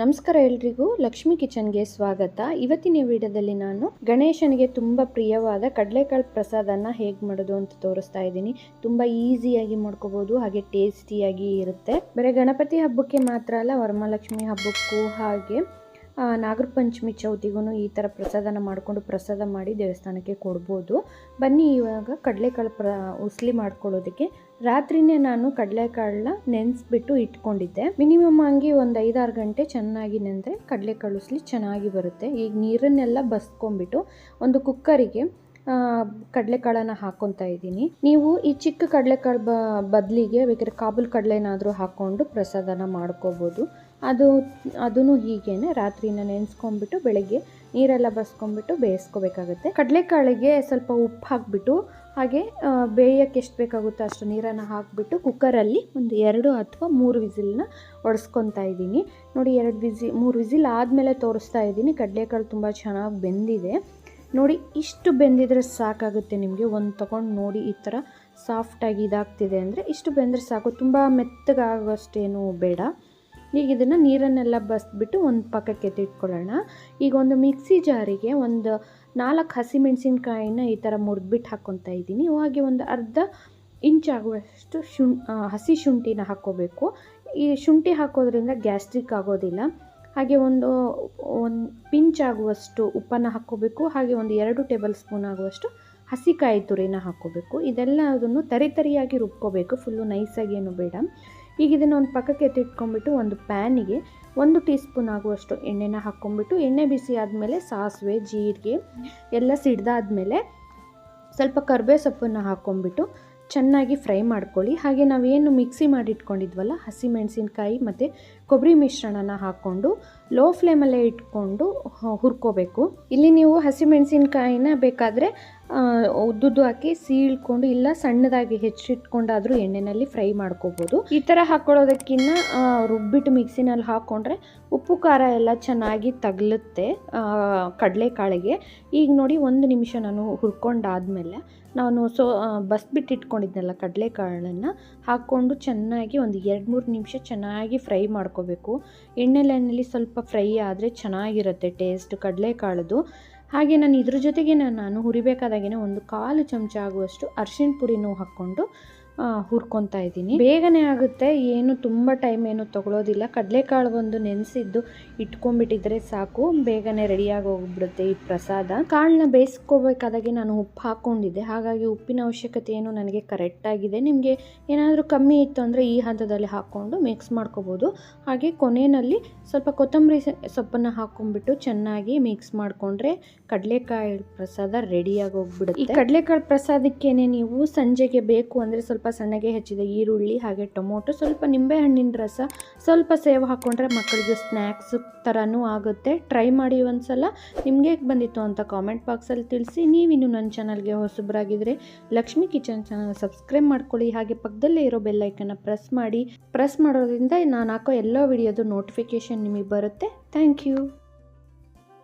ನಮಸ್ಕಾರ ಎಲ್ರಿಗೂ. ಲಕ್ಷ್ಮಿ ಕಿಚನ್ಗೆ ಸ್ವಾಗತ. ಇವತ್ತಿನ ವಿಡಿಯೋದಲ್ಲಿ ನಾನು ಗಣೇಶನಿಗೆ ತುಂಬ ಪ್ರಿಯವಾದ ಕಡಲೆಕಾಳು ಪ್ರಸಾದನ ಹೇಗೆ ಮಾಡೋದು ಅಂತ ತೋರಿಸ್ತಾ ಇದ್ದೀನಿ. ತುಂಬ ಈಸಿಯಾಗಿ ಮಾಡ್ಕೋಬೋದು, ಹಾಗೆ ಟೇಸ್ಟಿಯಾಗಿ ಇರುತ್ತೆ. ಬರೀ ಗಣಪತಿ ಹಬ್ಬಕ್ಕೆ ಮಾತ್ರ ಅಲ್ಲ, ವರಮಹಾಲಕ್ಷ್ಮಿ ಹಬ್ಬಕ್ಕೂ ಹಾಗೆ ನಾಗರ ಪಂಚಮಿ ಚೌತಿಗೂ ಈ ಥರ ಪ್ರಸಾದನ ಮಾಡಿಕೊಂಡು ಪ್ರಸಾದ ಮಾಡಿ ದೇವಸ್ಥಾನಕ್ಕೆ ಕೊಡ್ಬೋದು. ಬನ್ನಿ ಇವಾಗ ಕಡಲೆಕಾಳು ಪ್ರ, ಉಸ್ಲಿ ಮಾಡ್ಕೊಳ್ಳೋದಕ್ಕೆ. ರಾತ್ರಿನೇ ನಾನು ಕಡಲೆಕಾಳನ್ನ ನೆನೆಸ್ಬಿಟ್ಟು ಇಟ್ಕೊಂಡಿದ್ದೆ. ಮಿನಿಮಮ್ ಆಗಿ ಒಂದು ಐದಾರು ಗಂಟೆ ಚೆನ್ನಾಗಿ ನೆನೆದ್ರೆ ಕಡಲೆಕಾಳು ಉಸ್ಲಿ ಚೆನ್ನಾಗಿ ಬರುತ್ತೆ. ಈಗ ನೀರನ್ನೆಲ್ಲ ಬಸ್ಕೊಂಬಿಟ್ಟು ಒಂದು ಕುಕ್ಕರಿಗೆ ಕಡಲೆಕಾಳನ್ನು ಹಾಕ್ಕೊತಾ ಇದ್ದೀನಿ. ನೀವು ಈ ಚಿಕ್ಕ ಕಡಲೆಕಾಳು ಬ, ಬದಲಿಗೆ ಬೇಕಾದ್ರೆ ಕಾಬೂಲ್ ಕಡಲೆನಾದರೂ ಹಾಕ್ಕೊಂಡು ಪ್ರಸಾದನ ಮಾಡ್ಕೋಬೋದು. ಅದು ಅದೂ ಹೀಗೇನೆ ರಾತ್ರಿನ ನೆನೆಸ್ಕೊಂಡ್ಬಿಟ್ಟು ಬೆಳಗ್ಗೆ ನೀರೆಲ್ಲ ಬಸ್ಕೊಂಡ್ಬಿಟ್ಟು ಬೇಯಿಸ್ಕೋಬೇಕಾಗುತ್ತೆ. ಕಡಲೆಕಾಳಿಗೆ ಸ್ವಲ್ಪ ಉಪ್ಪು ಹಾಕ್ಬಿಟ್ಟು, ಹಾಗೆ ಬೇಯೋಕ್ಕೆ ಎಷ್ಟು ಬೇಕಾಗುತ್ತೋ ಅಷ್ಟು ನೀರನ್ನು ಹಾಕಿಬಿಟ್ಟು ಕುಕ್ಕರಲ್ಲಿ ಒಂದು ಎರಡು ಅಥವಾ ಮೂರು ವಿಸಿಲ್ನ ಒಡಿಸ್ಕೊತಾ ಇದ್ದೀನಿ. ನೋಡಿ, ಎರಡು ವಿಸಿ, ಮೂರು ವಿಸಿಲ್ ಆದಮೇಲೆ ತೋರಿಸ್ತಾ ಇದ್ದೀನಿ. ಕಡಲೆಕಾಳು ತುಂಬ ಚೆನ್ನಾಗಿ ಬೆಂದಿದೆ. ನೋಡಿ, ಇಷ್ಟು ಬೆಂದಿದ್ರೆ ಸಾಕಾಗುತ್ತೆ ನಿಮಗೆ. ಒಂದು ತೊಗೊಂಡು ನೋಡಿ ಈ ಥರ ಸಾಫ್ಟಾಗಿ ಇದಾಗ್ತಿದೆ ಅಂದರೆ ಇಷ್ಟು ಬೆಂದರೆ ಸಾಕು. ತುಂಬ ಮೆತ್ತಗಾಗೋಷ್ಟೇನು ಬೇಡ. ಈಗ ಇದನ್ನು ನೀರನ್ನೆಲ್ಲ ಬಸ್ಬಿಟ್ಟು ಒಂದು ಪಕ್ಕಕ್ಕೆ ಎತ್ತಿಟ್ಕೊಳ್ಳೋಣ. ಈಗ ಒಂದು ಮಿಕ್ಸಿ ಜಾರಿಗೆ ಒಂದು ನಾಲ್ಕು ಹಸಿಮೆಣಸಿನ್ಕಾಯಿನ ಈ ಥರ ಮುರಿದ್ಬಿಟ್ಟು ಹಾಕ್ಕೊತಾ ಇದ್ದೀನಿ. ಹಾಗೆ ಒಂದು ಅರ್ಧ ಇಂಚ್ ಆಗುವಷ್ಟು ಶುಂ ಹಸಿ ಶುಂಠಿನ ಹಾಕ್ಕೋಬೇಕು. ಈ ಶುಂಠಿ ಹಾಕೋದ್ರಿಂದ ಗ್ಯಾಸ್ಟ್ರಿಕ್ ಆಗೋದಿಲ್ಲ. ಹಾಗೆ ಒಂದು ಒಂದು ಪಿಂಚ್ ಆಗುವಷ್ಟು ಉಪ್ಪನ್ನು ಹಾಕ್ಕೋಬೇಕು. ಹಾಗೆ ಒಂದು ಎರಡು ಟೇಬಲ್ ಸ್ಪೂನ್ ಆಗುವಷ್ಟು ಹಸಿಕಾಯಿ ತುರಿನ ಹಾಕ್ಕೋಬೇಕು. ಇದೆಲ್ಲ ಅದನ್ನು ತರಿ ತರಿಯಾಗಿ ರುಬ್ಕೋಬೇಕು. ಫುಲ್ಲು ನೈಸಾಗಿ ಏನು ಬೇಡ. ಈಗ ಇದನ್ನು ಒಂದು ಪಕ್ಕಕ್ಕೆ ಎತ್ತಿಟ್ಕೊಂಡ್ಬಿಟ್ಟು ಒಂದು ಪ್ಯಾನಿಗೆ ಒಂದು ಟೀ ಸ್ಪೂನ್ ಆಗುವಷ್ಟು ಎಣ್ಣೆನ ಹಾಕ್ಕೊಂಡ್ಬಿಟ್ಟು, ಎಣ್ಣೆ ಬಿಸಿ ಆದಮೇಲೆ ಸಾಸಿವೆ, ಜೀರಿಗೆ ಎಲ್ಲ ಸಿಡ್ದಾದ್ಮೇಲೆ ಸ್ವಲ್ಪ ಕರ್ಬೇ ಸೊಪ್ಪನ್ನು ಹಾಕ್ಕೊಂಡ್ಬಿಟ್ಟು ಚೆನ್ನಾಗಿ ಫ್ರೈ ಮಾಡ್ಕೊಳ್ಳಿ. ಹಾಗೆ ನಾವೇನು ಮಿಕ್ಸಿ ಮಾಡಿಟ್ಕೊಂಡಿದ್ವಲ್ಲ ಹಸಿ ಮೆಣಸಿನ್ಕಾಯಿ ಮತ್ತು ಕೊಬ್ಬರಿ ಮಿಶ್ರಣನ ಹಾಕ್ಕೊಂಡು ಲೋ ಫ್ಲೇಮಲ್ಲೇ ಇಟ್ಕೊಂಡು ಹುರ್ಕೋಬೇಕು. ಇಲ್ಲಿ ನೀವು ಹಸಿ ಮೆಣಸಿನ್ಕಾಯಿನ ಬೇಕಾದರೆ ಉದ್ದುದ್ದು ಹಾಕಿ ಸೀಳ್ಕೊಂಡು ಇಲ್ಲ ಸಣ್ಣದಾಗಿ ಹೆಚ್ಚಿಟ್ಕೊಂಡಾದರೂ ಎಣ್ಣೆನಲ್ಲಿ ಫ್ರೈ ಮಾಡ್ಕೋಬೋದು. ಈ ಥರ ಹಾಕ್ಕೊಳ್ಳೋದಕ್ಕಿಂತ ರುಬ್ಬಿಟ್ಟು ಮಿಕ್ಸಿನಲ್ಲಿ ಹಾಕ್ಕೊಂಡ್ರೆ ಉಪ್ಪು, ಖಾರ ಎಲ್ಲ ಚೆನ್ನಾಗಿ ತಗಲುತ್ತೆ ಕಡಲೆಕಾಳಿಗೆ. ಈಗ ನೋಡಿ ಒಂದು ನಿಮಿಷ ನಾನು ಹುರ್ಕೊಂಡಾದ್ಮೇಲೆ ನಾನು ಸೊ ಬಸ್ಬಿಟ್ಟು ಇಟ್ಕೊಂಡಿದ್ನಲ್ಲ ಕಡಲೆಕಾಳನ್ನು, ಹಾಕ್ಕೊಂಡು ಚೆನ್ನಾಗಿ ಒಂದು ಎರಡು ಮೂರು ನಿಮಿಷ ಚೆನ್ನಾಗಿ ಫ್ರೈ ಮಾಡ್ಕೋಬೇಕು. ಎಣ್ಣೆಲೆಣ್ಣೆಲಿ ಸ್ವಲ್ಪ ಫ್ರೈ ಆದರೆ ಚೆನ್ನಾಗಿರುತ್ತೆ ಟೇಸ್ಟ್ ಕಡಲೆಕಾಳದು. ಹಾಗೆ ನಾನು ಇದ್ರ ಜೊತೆಗೆ ನಾನು ಹುರಿಬೇಕಾದಾಗೇ ಒಂದು ಕಾಲು ಚಮಚ ಆಗುವಷ್ಟು ಅರ್ಶಿನ ಪುಡಿನೂ ಹಾಕ್ಕೊಂಡು ಹುರ್ಕೊತಾ ಇದ್ದೀನಿ. ಬೇಗನೆ ಆಗುತ್ತೆ. ಏನು ತುಂಬ ಟೈಮ್ ಏನು ತೊಗೊಳೋದಿಲ್ಲ. ಒಂದು ನೆನೆಸಿದ್ದು ಇಟ್ಕೊಂಡ್ಬಿಟ್ಟಿದ್ರೆ ಸಾಕು. ಬೇಗನೆ ರೆಡಿಯಾಗಿ ಹೋಗ್ಬಿಡುತ್ತೆ ಈ ಪ್ರಸಾದ. ಕಾಳನ್ನ ಬೇಯಿಸ್ಕೋಬೇಕಾದಾಗೆ ನಾನು ಉಪ್ಪು ಹಾಕ್ಕೊಂಡಿದ್ದೆ. ಹಾಗಾಗಿ ಉಪ್ಪಿನ ಅವಶ್ಯಕತೆ ಏನು ನನಗೆ ಕರೆಕ್ಟಾಗಿದೆ ನಿಮಗೆ ಏನಾದರೂ ಕಮ್ಮಿ ಇತ್ತು ಅಂದರೆ ಈ ಹಂತದಲ್ಲಿ ಹಾಕ್ಕೊಂಡು ಮಿಕ್ಸ್ ಮಾಡ್ಕೋಬೋದು. ಹಾಗೆ ಕೊನೆಯಲ್ಲಿ ಸ್ವಲ್ಪ ಕೊತ್ತಂಬರಿ ಸೊಪ್ಪನ್ನು ಹಾಕ್ಕೊಂಡ್ಬಿಟ್ಟು ಚೆನ್ನಾಗಿ ಮಿಕ್ಸ್ ಮಾಡಿಕೊಂಡ್ರೆ ಕಡಲೆಕಾಯಿ ಪ್ರಸಾದ ರೆಡಿಯಾಗಿ ಹೋಗ್ಬಿಡುತ್ತೆ. ಕಡಲೆಕಾಳು ಪ್ರಸಾದಕ್ಕೇನೆ ನೀವು ಸಂಜೆಗೆ ಬೇಕು ಅಂದರೆ ಸ್ವಲ್ಪ ಸಣ್ಣಗೆ ಹೆಚ್ಚಿದ ಈರುಳ್ಳಿ ಹಾಗೆ ಟೊಮೊಟೊ, ಸ್ವಲ್ಪ ನಿಂಬೆಹಣ್ಣಿನ ರಸ, ಸ್ವಲ್ಪ ಸೇವ್ ಹಾಕ್ಕೊಂಡ್ರೆ ಮಕ್ಕಳಿಗೆ ಸ್ನ್ಯಾಕ್ಸ್ ಥರನೂ ಆಗುತ್ತೆ. ಟ್ರೈ ಮಾಡಿ ಒಂದ್ಸಲ. ನಿಮಗೆ ಹೇಗೆ ಬಂದಿತ್ತು ಅಂತ ಕಾಮೆಂಟ್ ಬಾಕ್ಸಲ್ಲಿ ತಿಳಿಸಿ. ನೀವಿನ್ನು ನನ್ನ ಚಾನಲ್ಗೆ ಹೊಸಬ್ರಾಗಿದ್ದರೆ ಲಕ್ಷ್ಮಿ ಕಿಚನ್ ಚಾನಲ್ ಸಬ್ಸ್ಕ್ರೈಬ್ ಮಾಡ್ಕೊಳ್ಳಿ. ಹಾಗೆ ಪಕ್ಕದಲ್ಲೇ ಇರೋ ಬೆಲ್ಲೈಕನ್ನು ಪ್ರೆಸ್ ಮಾಡಿ. ಪ್ರೆಸ್ ಮಾಡೋದ್ರಿಂದ ನಾನು ಹಾಕೋ ಎಲ್ಲ ವಿಡಿಯೋದು ನೋಟಿಫಿಕೇಷನ್ ನಿಮಗೆ ಬರುತ್ತೆ. Thank you.